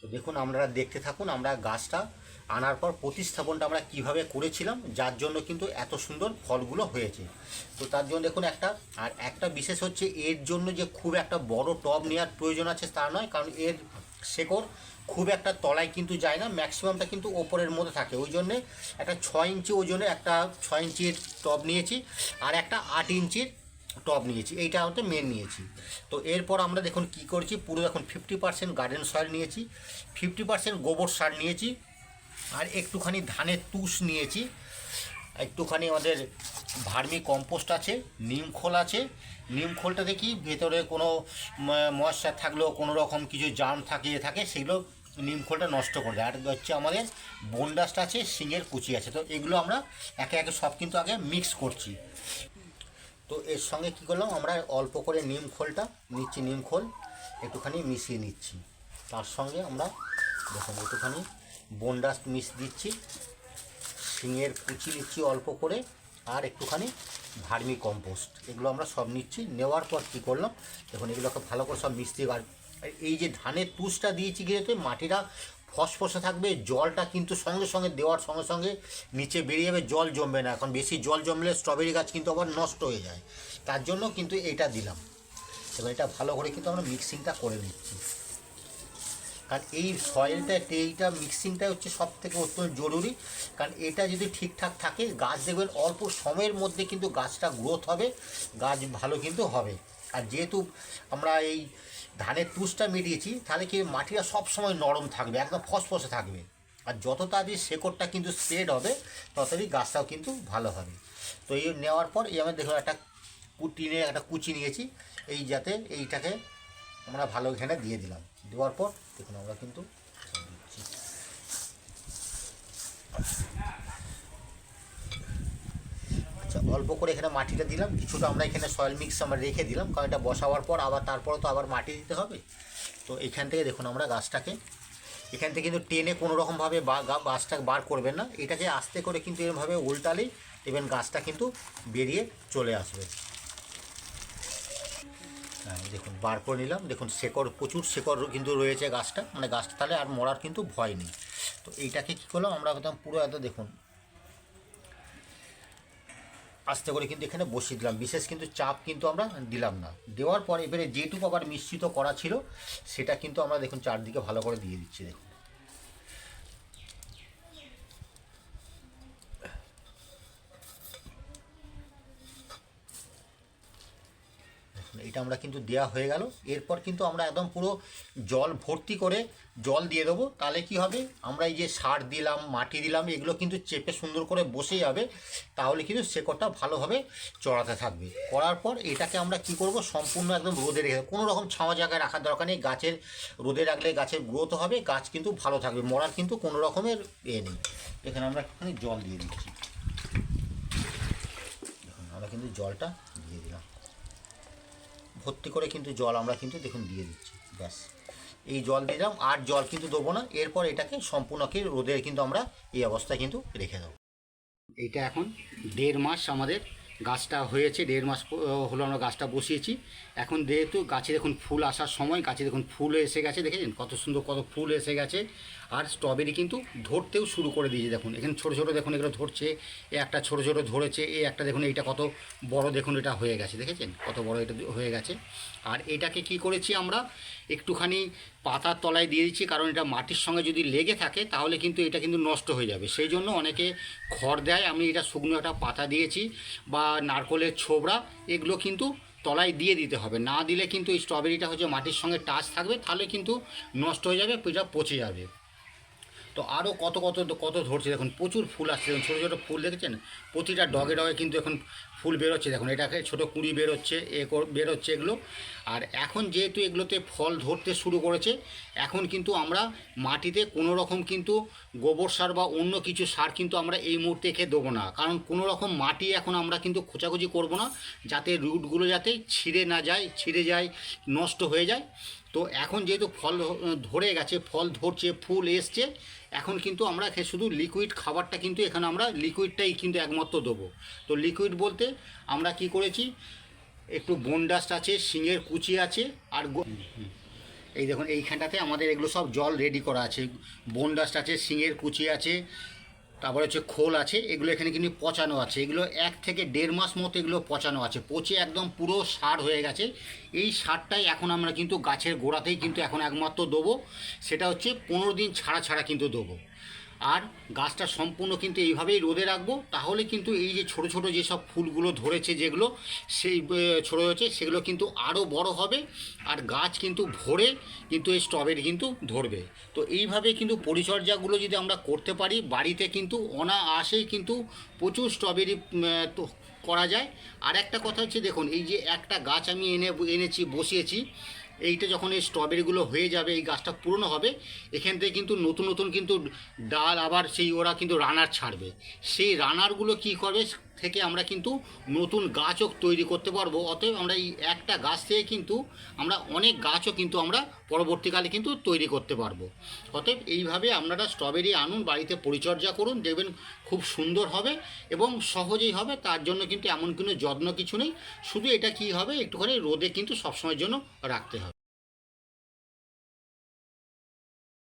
তো দেখুন আমরা দেখতে থাকুন, আমরা গাছটা আনার পর প্রতিস্থাপনটা আমরা কীভাবে করেছিলাম, যার জন্য কিন্তু এত সুন্দর ফলগুলো হয়েছে। তো তার জন্য দেখুন একটা, আর একটা বিশেষ হচ্ছে, এর জন্য যে খুব একটা বড় টব নেওয়ার প্রয়োজন আছে তা নয়, কারণ এর শেকড় খুব একটা তলায় কিন্তু যায় না, ম্যাক্সিমামটা কিন্তু ওপরের মধ্যে থাকে। ওই জন্যে একটা ছয় ইঞ্চি ওজনে একটা ছয় ইঞ্চির টব নিয়েছি, আর একটা আট ইঞ্চির টব নিয়েছি, এইটা হচ্ছে মেন নিয়েছি। তো এরপর আমরা দেখুন কি করেছি, পুরো দেখুন ফিফটি পার্সেন্ট গার্ডেন সয়েল নিয়েছি ফিফটি পার্সেন্ট গোবর সার নিয়েছি, আর একটুখানি ধানের তুষ নিয়েছি, একটুখানি আমাদের ভার্মি কম্পোস্ট আছে, নিম খোল আছে, নিম খোলটা দেখি ভেতরে কোনো ময়শ্চার থাকলেও কোনো রকম কিছু জাম থাকে এ থাকে, সেগুলো নিম খোলটা নষ্ট করে দেয়। আর হচ্ছে আমাদের বনডাস্ট আছে, শিঙের কুচি আছে, তো এগুলো আমরা একে একে সব কিন্তু আগে মিক্স করছি। তো এর সঙ্গে কী করলাম, আমরা অল্প করে নিম খোলটা নিচ্ছি নিম খোল একটুখানি মিশিয়ে নিচ্ছি। তার সঙ্গে আমরা দেখুন একটুখানি বনডাস্ট মিশ দিচ্ছি, শিঙের কুচি নিচ্ছি অল্প করে, আর একটুখানি ভার্মি কম্পোস্ট এগুলো আমরা সব নিচ্ছি। নেওয়ার পর কী করলাম, দেখুন এগুলোকে ভালো করে সব মিশিয়ে আর এই যে ধানের তুষটা দিয়েছি গিয়েতে মাটিটা ফসফসে থাকবে, জলটা কিন্তু সঙ্গে সঙ্গে দেওয়ার সঙ্গে সঙ্গে নিচে বেরিয়ে যাবে, জল জমবে না। এখন বেশি জল জমলে স্ট্রবেরি গাছ কিন্তু আবার নষ্ট হয়ে যায়। তার জন্য কিন্তু এটা দিলাম। এবার এটা ভালো করে কিন্তু আমরা মিক্সিংটা করে নিচ্ছি। কারণ এই সয়েলটা এইটা মিক্সিংটা হচ্ছে সব থেকে অত্যন্ত জরুরি। কারণ এটা যদি ঠিকঠাক থাকে, গাছ দেখবেন অল্প সময়ের মধ্যে কিন্তু গাছটা গ্রোথ হবে, গাছ ভালো কিন্তু হবে। আর যেহেতু আমরা এই ধানের তুষটা মিটিয়েছি, তাহলে কি মাটিটা সবসময় নরম থাকবে, একদম ফসফসে থাকবে। আর যত তাড়াতাড়ি শেকড়টা কিন্তু স্প্রেড হবে ততই গাছটাও কিন্তু ভালো হবে। তো এই নেওয়ার পর এই আমি দেখুন একটা কুটিনে একটা কুচি নিয়েছি, এই যাতে এইটাকে আমরা ভালো এখানে দিয়ে দিলাম। দেওয়ার পর দেখুন আমরা কিন্তু আচ্ছা অল্প করে এখানে মাটিটা দিলাম। কিছুটা আমরা এখানে সয়েল মিক্স আমরা রেখে দিলাম, কারণ এটা বসাবার পর আবার তারপরে তো আবার মাটি দিতে হবে। তো এখান থেকে দেখুন আমরা গাছটাকে, এখান থেকে কিন্তু টেনে কোনো রকমভাবে গাছটা বার করবেন না। এটাকে আস্তে করে কিন্তু এরমভাবে উল্টালেই দেখবেন গাছটা কিন্তু বেরিয়ে চলে আসবে। হ্যাঁ দেখুন, বার করে নিলাম। দেখুন, শেকড়, প্রচুর শেকড় কিন্তু রয়েছে গাছটা। মানে গাছটা তাহলে আর মরার কিন্তু ভয় নেই। তো এইটাকে কী করলাম, আমরা একদম পুরো একদম দেখুন আস্তে করে কিন্তু এখানে বসিয়ে দিলাম। বিশেষ কিন্তু চাপ কিন্তু আমরা দিলাম না। দেওয়ার পর এবারে যেটুকু আবার মিশ্রিত করা ছিল, সেটা কিন্তু আমরা দেখুন চারদিকে ভালো করে দিয়ে দিচ্ছি, দেখুন। এটা আমরা কিন্তু দেওয়া হয়ে গেল। এরপর কিন্তু আমরা একদম পুরো জল ভর্তি করে জল দিয়ে দেবো। তাহলে কি হবে? আমরা এই যে সার দিলাম, মাটি দিলাম, এগুলো কিন্তু চেপে সুন্দর করে বসে যাবে। তাহলে কিন্তু শেকড়টা ভালোভাবে চড়াতে থাকবে। করার পর এটাকে আমরা কি করব? সম্পূর্ণ একদম রোদে রেখে কোনো রকম ছাওয়া জায়গায় রাখার দরকার নেই। গাছের, রোদে রাখলে গাছের গ্রোথ হবে, গাছ কিন্তু ভালো থাকবে। মরার কিন্তু কোনো রকমের এ নেই। এখানে আমরা একটুখানি জল দিয়ে দিচ্ছি। আমরা কিন্তু জলটা দিয়ে দিলাম। ভর্তি করে কিন্তু জল আমরা কিন্তু দেখুন দিয়ে দিচ্ছি, ব্যাস। এই জল দিয়ে দিলাম, আর জল কিন্তু দেবো না, এরপর এটাকে সম্পূর্ণকে রোদে কিন্তু আমরা এই অবস্থায় কিন্তু রেখে দেবো। এইটা এখন দেড় মাস আমাদের গাছটা হয়েছে, দেড় মাস হলো আমরা গাছটা বসিয়েছি। এখন যেহেতু গাছে দেখুন ফুল আসার সময়, গাছে দেখুন ফুল এসে গেছে, দেখেছেন? কত সুন্দর কত ফুল এসে গেছে। আর স্ট্রবেরি কিন্তু ধরতেও শুরু করে দিয়েছে, দেখুন। এখানে ছোটো ছোটো দেখুন এগুলো ধরছে, এ একটা ছোটো ছোটো ধরেছে, এ একটা দেখুন এইটা কত বড়, দেখুন এটা হয়ে গেছে, দেখেছেন? কত বড় এটা হয়ে গেছে। আর এটাকে কি করেছি আমরা? একটুখানি পাতার তলায় দিয়ে দিচ্ছি, কারণ এটা মাটির সঙ্গে যদি লেগে থাকে, তাহলে কিন্তু এটা কিন্তু নষ্ট হয়ে যাবে। সেই জন্য অনেকে খড় দেয়, আমি এটা শুকনো একটা পাতা দিয়েছি, বা নারকলের ছোবড়া, এগুলো কিন্তু তলায় দিয়ে দিতে হবে। না দিলে কিন্তু এই স্ট্রবেরিটা হচ্ছে মাটির সঙ্গে টাচ থাকবে, তাহলে কিন্তু নষ্ট হয়ে যাবে পিঠা পচে যাবে। তো আরও কত কত কত ধরছে, দেখুন প্রচুর ফুল আসছে। দেখুন ছোটো ছোটো ফুল দেখেছেন? প্রতিটা ডগে ডগে কিন্তু এখন ফুল বেরোচ্ছে, দেখুন এটাকে ছোটো কুড়ি বেরোচ্ছে, এ বেরোচ্ছে এগুলো। আর এখন যেহেতু এগুলোতে ফল ধরতে শুরু করেছে, এখন কিন্তু আমরা মাটিতে কোনো রকম কিন্তু গোবর সার বা অন্য কিছু সার কিন্তু আমরা এই মুহূর্তে খেয়ে দেবো না। কারণ কোনো রকম মাটি এখন আমরা কিন্তু খোঁচাখুচি করব না, যাতে রুটগুলো যাতে ছিঁড়ে না যায়, ছিঁড়ে যায়, নষ্ট হয়ে যায়। তো এখন যেহেতু ফল ধরে গেছে, ফল ধরছে, ফুল এসছে এখন কিন্তু আমরা শুধু লিকুইড খাবারটা কিন্তু এখানে আমরা লিকুইডটাই কিন্তু একমাত্র দেবো। তো লিকুইড বলতে আমরা কি করেছি? একটু বোন ডাস্ট আছে শিঙের কুচি আছে আর এই দেখুন এইখানটাতে আমাদের এগুলো সব জল রেডি করা আছে। বোন ডাস্ট আছে শিঙের কুচি আছে তারপরে হচ্ছে খোল আছে, এগুলো এখানে কিন্তু পচানো আছে। এগুলো এক থেকে দেড় মাস মতো এগুলো পচানো আছে। পচে একদম পুরো সার হয়ে গেছে। এই সারটাই এখন আমরা কিন্তু গাছের গোড়াতেই কিন্তু এখন একমাত্র দেবো। সেটা হচ্ছে পনেরো দিন ছাড়া ছাড়া কিন্তু দেবো। আর গাছটা সম্পূর্ণ কিন্তু এইভাবেই রোদে রাখব। তাহলে কিন্তু এই যে ছোট ছোট যেসব ফুলগুলো ধরেছে যেগুলো, সেই ছোট হয়েছে, সেগুলো কিন্তু আরও বড় হবে আর গাছ কিন্তু ভরে কিন্তু এই স্ট্রবেরি কিন্তু ধরবে। তো এইভাবে কিন্তু পরিচর্যাগুলো যদি আমরা করতে পারি, বাড়িতে কিন্তু অনায়াসেই কিন্তু প্রচুর স্ট্রবেরি তো করা যায়। আর একটা কথা হচ্ছে, দেখুন, এই যে একটা গাছ আমি এনে, এনেছি, বসিয়েছি এইটা যখন এই স্ট্রবেরিগুলো হয়ে যাবে, এই গাছটা পুরনো হবে, এখান থেকে কিন্তু নতুন নতুন কিন্তু ডাল আবার সেই ওরা কিন্তু রানার ছাড়বে। সেই রানারগুলো কী করবে? থেকে আমরা কিন্তু নতুন গাছও তৈরি করতে পারব। অতএব আমরা এই একটা গাছ থেকে কিন্তু আমরা অনেক গাছও কিন্তু আমরা পরবর্তীকালে কিন্তু তৈরি করতে পারব। অতএব এইভাবে আপনারা স্ট্রবেরি আনুন, বাড়িতে পরিচর্যা করুন, দেখবেন খুব সুন্দর হবে এবং সহজেই হবে। তার জন্য কিন্তু এমন কোনো যত্ন কিছু নেই। শুধু এটা কি হবে, একটুখানি রোদে কিন্তু সবসময়ের জন্য রাখতে হবে।